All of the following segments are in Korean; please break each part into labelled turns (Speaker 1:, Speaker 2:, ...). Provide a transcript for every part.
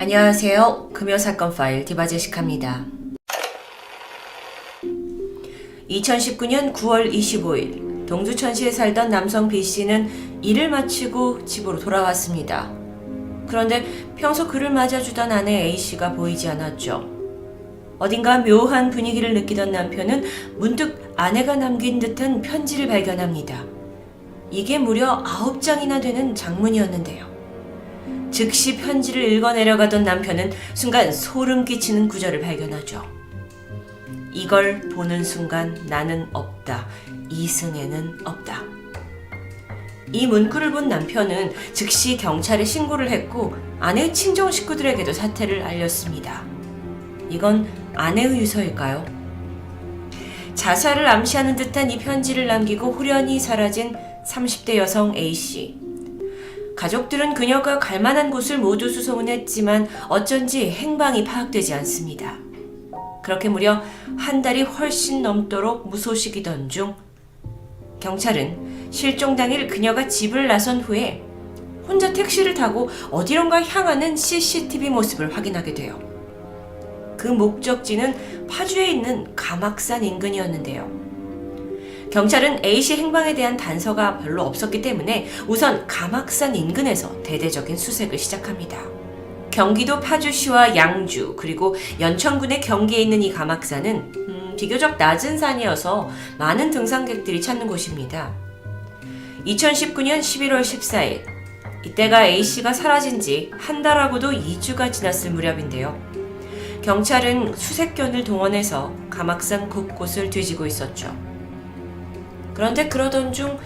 Speaker 1: 안녕하세요. 금요 사건 파일 디바제시카입니다. 2019년 9월 25일 동두천시에 살던 남성 B씨는 일을 마치고 집으로 돌아왔습니다. 그런데 평소 그를 맞아주던 아내 A씨가 보이지 않았죠. 어딘가 묘한 분위기를 느끼던 남편은 문득 아내가 남긴 듯한 편지를 발견합니다. 이게 무려 9장이나 되는 장문이었는데요. 즉시 편지를 읽어 내려가던 남편은 순간 소름 끼치는 구절을 발견하죠. 이걸 보는 순간 나는 없다. 이승에는 없다. 이 문구를 본 남편은 즉시 경찰에 신고를 했고 아내의 친정 식구들에게도 사태를 알렸습니다. 이건 아내의 유서일까요? 자살을 암시하는 듯한 이 편지를 남기고 후련히 사라진 30대 여성 A씨. 가족들은 그녀가 갈 만한 곳을 모두 수소문 했지만 어쩐지 행방이 파악되지 않습니다. 그렇게 무려 한 달이 훨씬 넘도록 무소식이던 중 경찰은 실종 당일 그녀가 집을 나선 후에 혼자 택시를 타고 어디론가 향하는 CCTV 모습을 확인하게 돼요. 그 목적지는 파주에 있는 가막산 인근이었는데요. 경찰은 A씨 행방에 대한 단서가 별로 없었기 때문에 우선 가막산 인근에서 대대적인 수색을 시작합니다. 경기도 파주시와 양주 그리고 연천군의 경계에 있는 이 가막산은 음, 비교적 낮은 산이어서 많은 등산객들이 찾는 곳입니다. 2019년 11월 14일 이때가 A씨가 사라진 지 한 달하고도 2주가 지났을 무렵인데요. 경찰은 수색견을 동원해서 가막산 곳곳을 뒤지고 있었죠. 그런데 그러던 중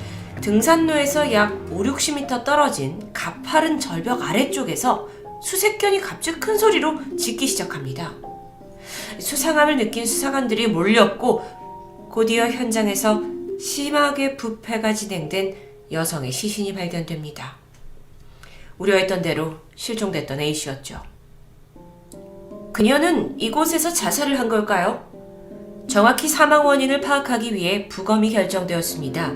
Speaker 1: 등산로에서 약 5, 60m 떨어진 가파른 절벽 아래쪽에서 수색견이 갑자기 큰 소리로 짖기 시작합니다. 수상함을 느낀 수사관들이 몰렸고 곧이어 현장에서 심하게 부패가 진행된 여성의 시신이 발견됩니다. 우려했던 대로 실종됐던 A씨였죠. 그녀는 이곳에서 자살을 한 걸까요? 정확히 사망 원인을 파악하기 위해 부검이 결정되었습니다.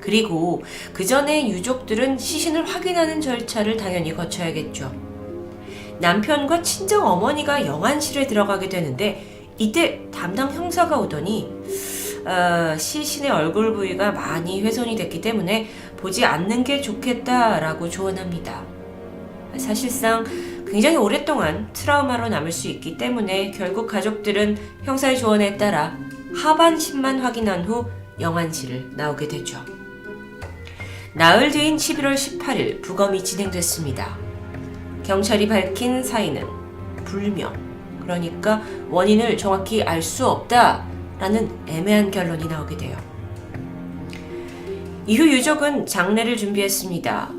Speaker 1: 그리고 그 전에 유족들은 시신을 확인하는 절차를 당연히 거쳐야겠죠. 남편과 친정 어머니가 영안실에 들어가게 되는데 이때 담당 형사가 오더니 어, 시신의 얼굴 부위가 많이 훼손이 됐기 때문에 보지 않는 게 좋겠다라고 조언합니다. 사실상 굉장히 오랫동안 트라우마로 남을 수 있기 때문에 결국 가족들은 형사의 조언에 따라 하반신만 확인한 후 영안실을 나오게 되죠. 나흘 뒤인 11월 18일 부검이 진행됐습니다. 경찰이 밝힌 사인은 불명, 그러니까 원인을 정확히 알 수 없다라는 애매한 결론이 나오게 돼요. 이후 유족은 장례를 준비했습니다.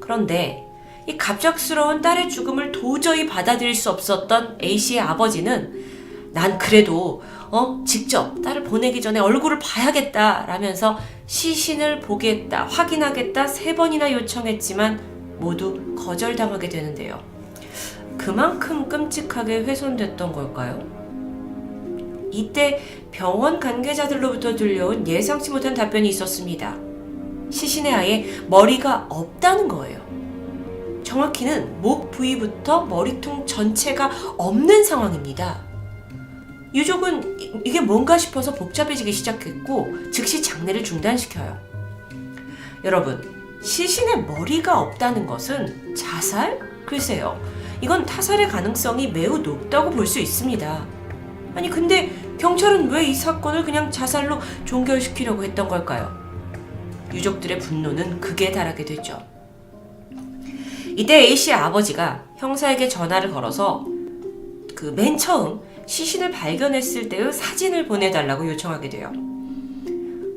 Speaker 1: 그런데 이 갑작스러운 딸의 죽음을 도저히 받아들일 수 없었던 A씨의 아버지는 난 그래도 어 직접 딸을 보내기 전에 얼굴을 봐야겠다 라면서 시신을 보겠다 확인하겠다 세 번이나 요청했지만 모두 거절당하게 되는데요. 그만큼 끔찍하게 훼손됐던 걸까요? 이때 병원 관계자들로부터 들려온 예상치 못한 답변이 있었습니다. 시신의 아예 머리가 없다는 거예요. 정확히는 목 부위부터 머리통 전체가 없는 상황입니다. 유족은 이- 이게 뭔가 싶어서 복잡해지기 시작했고 즉시 장례를 중단시켜요. 여러분, 시신의 머리가 없다는 것은 자살? 글쎄요. 이건 타살의 가능성이 매우 높다고 볼 수 있습니다. 아니 근데 경찰은 왜 이 사건을 그냥 자살로 종결시키려고 했던 걸까요? 유족들의 분노는 극에 달하게 되죠. 이때 A씨의 아버지가 형사에게 전화를 걸어서 그 맨 처음 시신을 발견했을 때의 사진을 보내달라고 요청하게 돼요.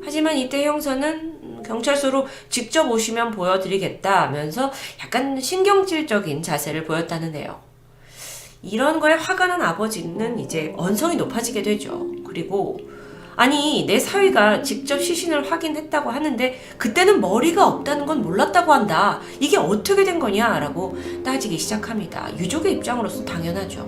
Speaker 1: 하지만 이때 형사는 경찰서로 직접 오시면 보여드리겠다 하면서 약간 신경질적인 자세를 보였다는데요. 이런 거에 화가 난 아버지는 이제 언성이 높아지게 되죠. 그리고 아니 내 사위가 직접 시신을 확인했다고 하는데 그때는 머리가 없다는 건 몰랐다고 한다. 이게 어떻게 된 거냐라고 따지기 시작합니다. 유족의 입장으로서 당연하죠.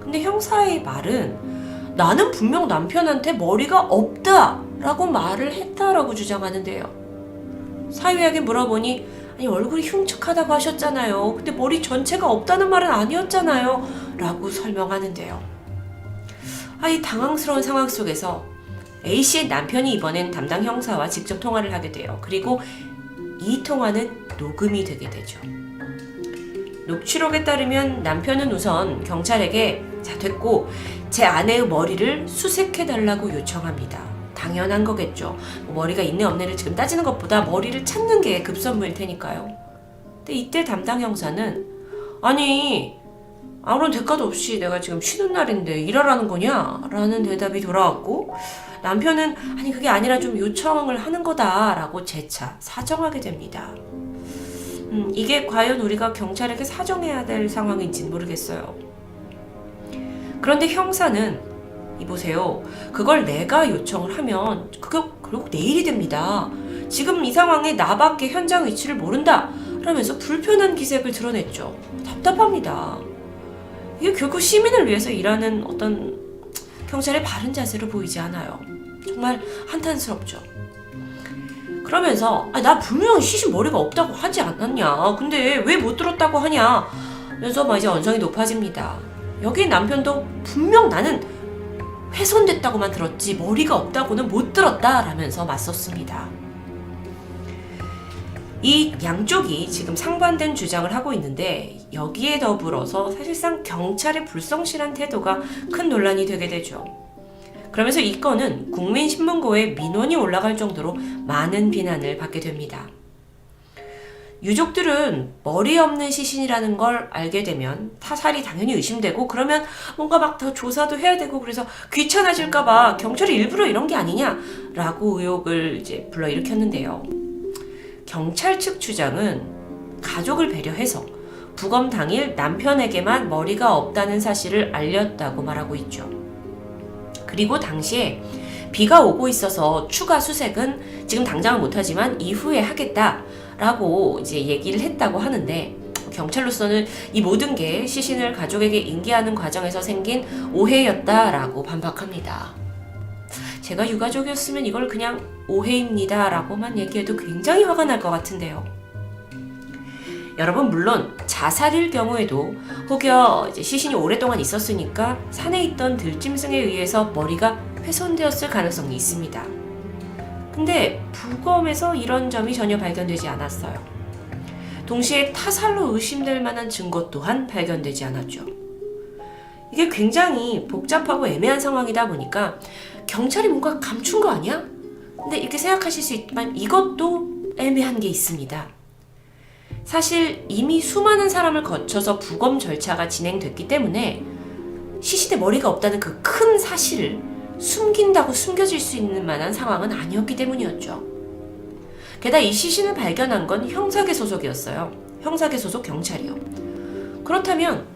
Speaker 1: 근데 형사의 말은 나는 분명 남편한테 머리가 없다라고 말을 했다라고 주장하는데요. 사위에게 물어보니 아니 얼굴이 흉측하다고 하셨잖아요. 근데 머리 전체가 없다는 말은 아니었잖아요. 라고 설명하는데요. 아, 이 당황스러운 상황 속에서 A씨의 남편이 이번엔 담당 형사와 직접 통화를 하게 돼요. 그리고 이 통화는 녹음이 되게 되죠. 녹취록에 따르면 남편은 우선 경찰에게 자 됐고 제 아내의 머리를 수색해 달라고 요청합니다. 당연한 거겠죠. 뭐 머리가 있네 없네를 지금 따지는 것보다 머리를 찾는 게 급선무일 테니까요. 근데 이때 담당 형사는 아니 아무런 대가도 없이 내가 지금 쉬는 날인데 일하라는 거냐? 라는 대답이 돌아왔고 남편은 아니 그게 아니라 좀 요청을 하는 거다라고 재차 사정하게 됩니다. 음, 이게 과연 우리가 경찰에게 사정해야 될 상황인지는 모르겠어요. 그런데 형사는 이보세요. 그걸 내가 요청을 하면 그게 결국 내일이 됩니다. 지금 이 상황에 나밖에 현장 위치를 모른다. 라면서 불편한 기색을 드러냈죠. 답답합니다. 이게 결국 시민을 위해서 일하는 어떤 경찰의 바른 자세로 보이지 않아요. 정말 한탄스럽죠. 그러면서 아, 나 분명 시신 머리가 없다고 하지 않았냐. 근데 왜 못 들었다고 하냐. 면서 막 이제 언성이 높아집니다. 여기 남편도 분명 나는 훼손됐다고만 들었지 머리가 없다고는 못 들었다 라면서 맞섰습니다. 이 양쪽이 지금 상반된 주장을 하고 있는데 여기에 더불어서 사실상 경찰의 불성실한 태도가 큰 논란이 되게 되죠. 그러면서 이 건은 국민신문고에 민원이 올라갈 정도로 많은 비난을 받게 됩니다. 유족들은 머리 없는 시신이라는 걸 알게 되면 타살이 당연히 의심되고 그러면 뭔가 막 더 조사도 해야 되고 그래서 귀찮아질까봐 경찰이 일부러 이런 게 아니냐라고 의혹을 이제 불러일으켰는데요. 경찰 측 주장은 가족을 배려해서 부검 당일 남편에게만 머리가 없다는 사실을 알렸다고 말하고 있죠. 그리고 당시에 비가 오고 있어서 추가 수색은 지금 당장은 못하지만 이후에 하겠다라고 이제 얘기를 했다고 하는데 경찰로서는 이 모든 게 시신을 가족에게 인계하는 과정에서 생긴 오해였다라고 반박합니다. 제가 유가족이었으면 이걸 그냥 오해입니다 라고만 얘기해도 굉장히 화가 날 것 같은데요. 여러분 물론 자살일 경우에도 혹여 시신이 오랫동안 있었으니까 산에 있던 들짐승에 의해서 머리가 훼손되었을 가능성이 있습니다. 근데 부검에서 이런 점이 전혀 발견되지 않았어요. 동시에 타살로 의심될 만한 증거 또한 발견되지 않았죠. 이게 굉장히 복잡하고 애매한 상황이다 보니까 경찰이 뭔가 감춘 거 아니야? 근데 이렇게 생각하실 수 있지만 이것도 애매한 게 있습니다. 사실 이미 수많은 사람을 거쳐서 부검 절차가 진행됐기 때문에 시신에 머리가 없다는 그 큰 사실을 숨긴다고 숨겨질 수 있는 만한 상황은 아니었기 때문이었죠. 게다가 이 시신을 발견한 건 형사계 소속이었어요. 형사계 소속 경찰이요. 그렇다면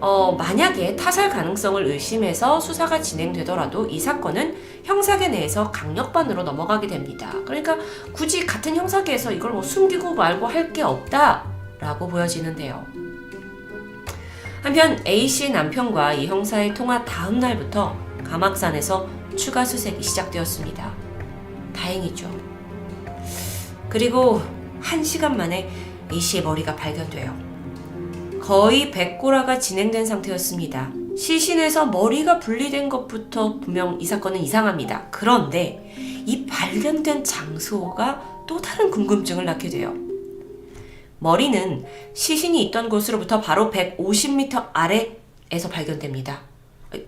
Speaker 1: 어, 만약에 타살 가능성을 의심해서 수사가 진행되더라도 이 사건은 형사계 내에서 강력반으로 넘어가게 됩니다. 그러니까 굳이 같은 형사계에서 이걸 뭐 숨기고 말고 할 게 없다라고 보여지는데요. 한편 A 씨의 남편과 이 형사의 통화 다음 날부터 감악산에서 추가 수색이 시작되었습니다. 다행이죠. 그리고 한 시간 만에 A 씨의 머리가 발견돼요. 거의 백고라가 진행된 상태였습니다. 시신에서 머리가 분리된 것부터 분명 이 사건은 이상합니다. 그런데 이 발견된 장소가 또 다른 궁금증을 낳게 돼요. 머리는 시신이 있던 곳으로부터 바로 150m 아래에서 발견됩니다.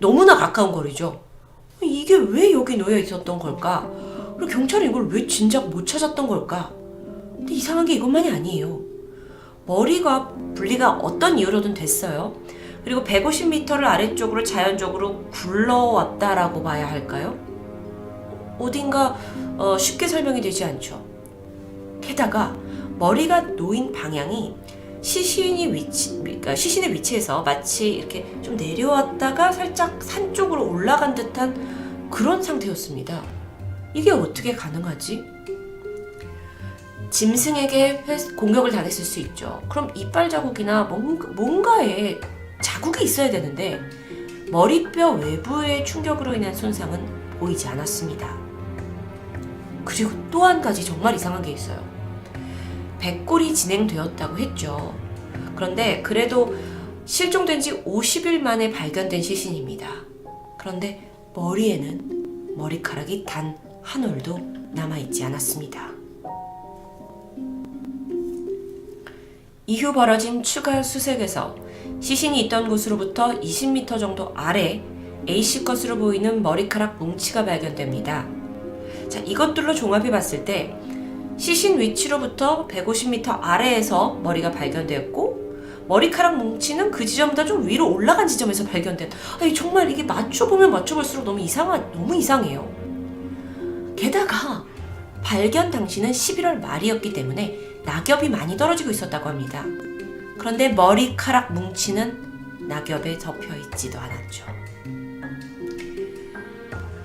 Speaker 1: 너무나 가까운 거리죠. 이게 왜 여기 놓여 있었던 걸까? 그리고 경찰이 이걸 왜 진작 못 찾았던 걸까? 근데 이상한 게 이것만이 아니에요. 머리가 분리가 어떤 이유로든 됐어요. 그리고 150m를 아래쪽으로 자연적으로 굴러왔다라고 봐야 할까요? 어딘가 어, 쉽게 설명이 되지 않죠. 게다가 머리가 놓인 방향이 시신이 위치, 그러니까 시신의 위치에서 마치 이렇게 좀 내려왔다가 살짝 산 쪽으로 올라간 듯한 그런 상태였습니다. 이게 어떻게 가능하지? 짐승에게 회- 공격을 당했을 수 있죠. 그럼 이빨 자국이나 뭔가, 뭔가에 자국이 있어야 되는데 머리뼈 외부의 충격으로 인한 손상은 보이지 않았습니다. 그리고 또 한 가지 정말 이상한 게 있어요. 백골이 진행되었다고 했죠. 그런데 그래도 실종된 지 50일 만에 발견된 시신입니다. 그런데 머리에는 머리카락이 단 한 올도 남아있지 않았습니다. 이후 벌어진 추가 수색에서 시신이 있던 곳으로부터 20m 정도 아래 A씨 것으로 보이는 머리카락 뭉치가 발견됩니다. 자, 이것들로 종합해 봤을 때 시신 위치로부터 150m 아래에서 머리가 발견되었고 머리카락 뭉치는 그 지점보다 좀 위로 올라간 지점에서 발견된. 아니 정말 이게 맞춰보면 맞춰볼수록 너무 이상한 너무 이상해요. 게다가 발견 당시는 11월 말이었기 때문에 낙엽이 많이 떨어지고 있었다고 합니다. 그런데 머리카락 뭉치는 낙엽에 덮여 있지도 않았죠.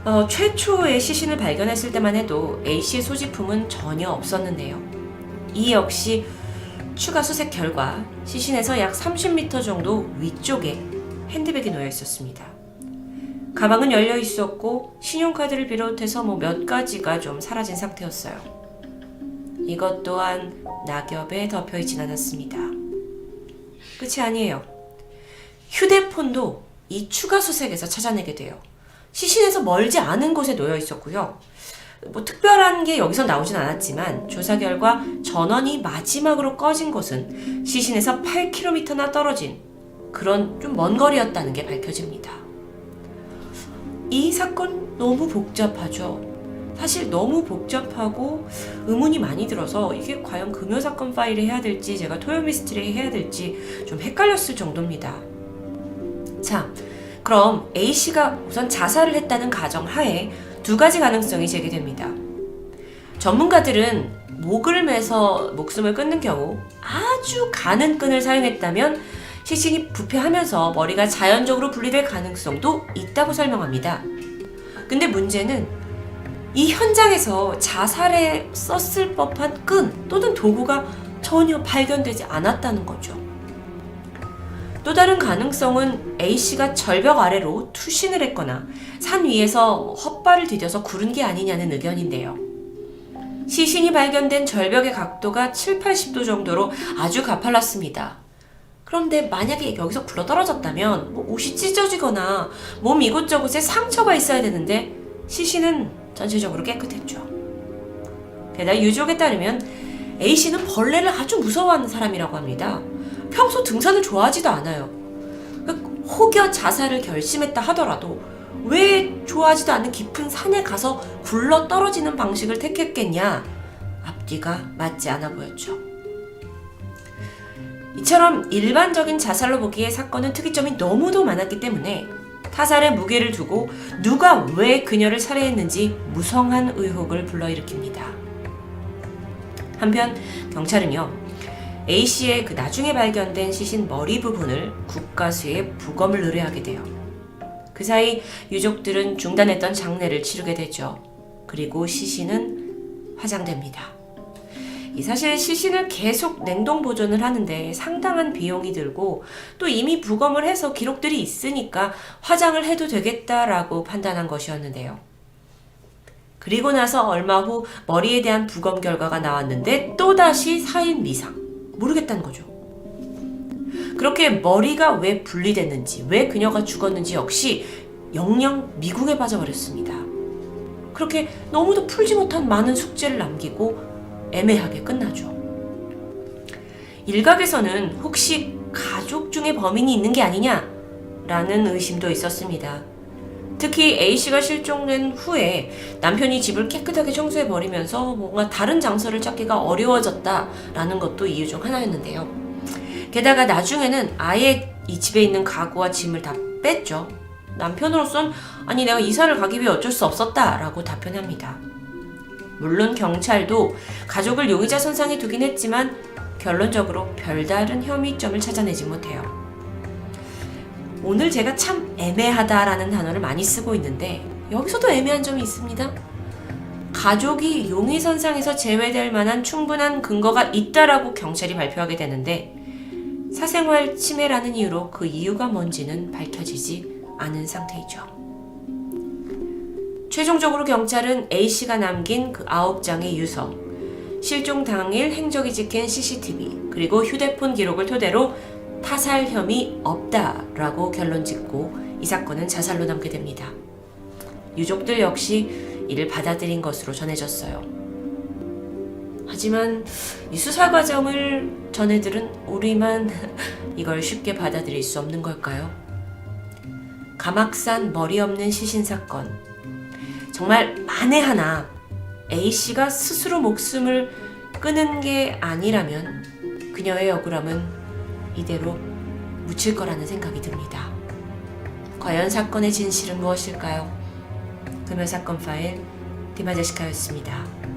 Speaker 1: 어, 최초의 시신을 발견했을 때만 해도 A씨의 소지품은 전혀 없었는데요. 이 역시 추가 수색 결과 시신에서 약 30m 정도 위쪽에 핸드백이 놓여 있었습니다. 가방은 열려 있었고 신용카드를 비롯해서 뭐 몇 가지가 좀 사라진 상태였어요. 이것 또한 낙엽에 덮여 있진 않았습니다. 끝이 아니에요. 휴대폰도 이 추가 수색에서 찾아내게 돼요. 시신에서 멀지 않은 곳에 놓여 있었고요. 뭐 특별한 게 여기서 나오진 않았지만 조사 결과 전원이 마지막으로 꺼진 곳은 시신에서 8km나 떨어진 그런 좀 먼 거리였다는 게 밝혀집니다. 이 사건 너무 복잡하죠. 사실 너무 복잡하고 의문이 많이 들어서 이게 과연 금요 사건 파일에 해야 될지 제가 토요 미스트리에 해야 될지 좀 헷갈렸을 정도입니다. 자, 그럼 A 씨가 우선 자살을 했다는 가정 하에 두 가지 가능성이 제기됩니다. 전문가들은 목을 매서 목숨을 끊는 경우 아주 가는 끈을 사용했다면 시신이 부패하면서 머리가 자연적으로 분리될 가능성도 있다고 설명합니다. 근데 문제는 이 현장에서 자살에 썼을 법한 끈 또는 도구가 전혀 발견되지 않았다는 거죠. 또 다른 가능성은 A씨가 절벽 아래로 투신을 했거나 산 위에서 헛발을 디뎌서 구른 게 아니냐는 의견인데요. 시신이 발견된 절벽의 각도가 7, 80도 정도로 아주 가팔랐습니다. 그런데 만약에 여기서 굴러 떨어졌다면 뭐 옷이 찢어지거나 몸 이곳저곳에 상처가 있어야 되는데 시신은 전체적으로 깨끗했죠. 게다가 유족에 따르면 A씨는 벌레를 아주 무서워하는 사람이라고 합니다. 평소 등산을 좋아하지도 않아요. 혹여 자살을 결심했다 하더라도 왜 좋아하지도 않는 깊은 산에 가서 굴러 떨어지는 방식을 택했겠냐? 앞뒤가 맞지 않아 보였죠. 이처럼 일반적인 자살로 보기에 사건은 특이점이 너무도 많았기 때문에 타살에 무게를 두고 누가 왜 그녀를 살해했는지 무성한 의혹을 불러일으킵니다. 한편 경찰은요. A씨의 그 나중에 발견된 시신 머리 부분을 국가수에 부검을 의뢰하게 돼요. 그 사이 유족들은 중단했던 장례를 치르게 되죠. 그리고 시신은 화장됩니다. 이 사실 시신을 계속 냉동 보존을 하는데 상당한 비용이 들고 또 이미 부검을 해서 기록들이 있으니까 화장을 해도 되겠다라고 판단한 것이었는데요. 그리고 나서 얼마 후 머리에 대한 부검 결과가 나왔는데 또다시 사인 미상. 모르겠다는 거죠. 그렇게 머리가 왜 분리됐는지, 왜 그녀가 죽었는지 역시 영영 미국에 빠져버렸습니다. 그렇게 너무도 풀지 못한 많은 숙제를 남기고 애매하게 끝나죠. 일각에서는 혹시 가족 중에 범인이 있는 게 아니냐라는 의심도 있었습니다. 특히 A씨가 실종된 후에 남편이 집을 깨끗하게 청소해 버리면서 뭔가 다른 장소를 찾기가 어려워졌다라는 것도 이유 중 하나였는데요. 게다가 나중에는 아예 이 집에 있는 가구와 짐을 다 뺐죠. 남편으로선 아니 내가 이사를 가기 위해 어쩔 수 없었다라고 답변합니다. 물론 경찰도 가족을 용의자 선상에 두긴 했지만 결론적으로 별다른 혐의점을 찾아내지 못해요. 오늘 제가 참 애매하다라는 단어를 많이 쓰고 있는데 여기서도 애매한 점이 있습니다. 가족이 용의선상에서 제외될 만한 충분한 근거가 있다라고 경찰이 발표하게 되는데 사생활 침해라는 이유로 그 이유가 뭔지는 밝혀지지 않은 상태이죠. 최종적으로 경찰은 A씨가 남긴 그 아홉 장의 유서, 실종 당일 행적이 찍힌 CCTV 그리고 휴대폰 기록을 토대로 타살 혐의 없다라고 결론 짓고 이 사건은 자살로 남게 됩니다. 유족들 역시 이를 받아들인 것으로 전해졌어요. 하지만 이 수사 과정을 전해들은 우리만 이걸 쉽게 받아들일 수 없는 걸까요? 가막산 머리 없는 시신 사건. 정말 만에 하나 A 씨가 스스로 목숨을 끊은 게 아니라면 그녀의 억울함은 이대로 묻힐 거라는 생각이 듭니다. 과연 사건의 진실은 무엇일까요? 금요 사건 파일 디마제시카였습니다.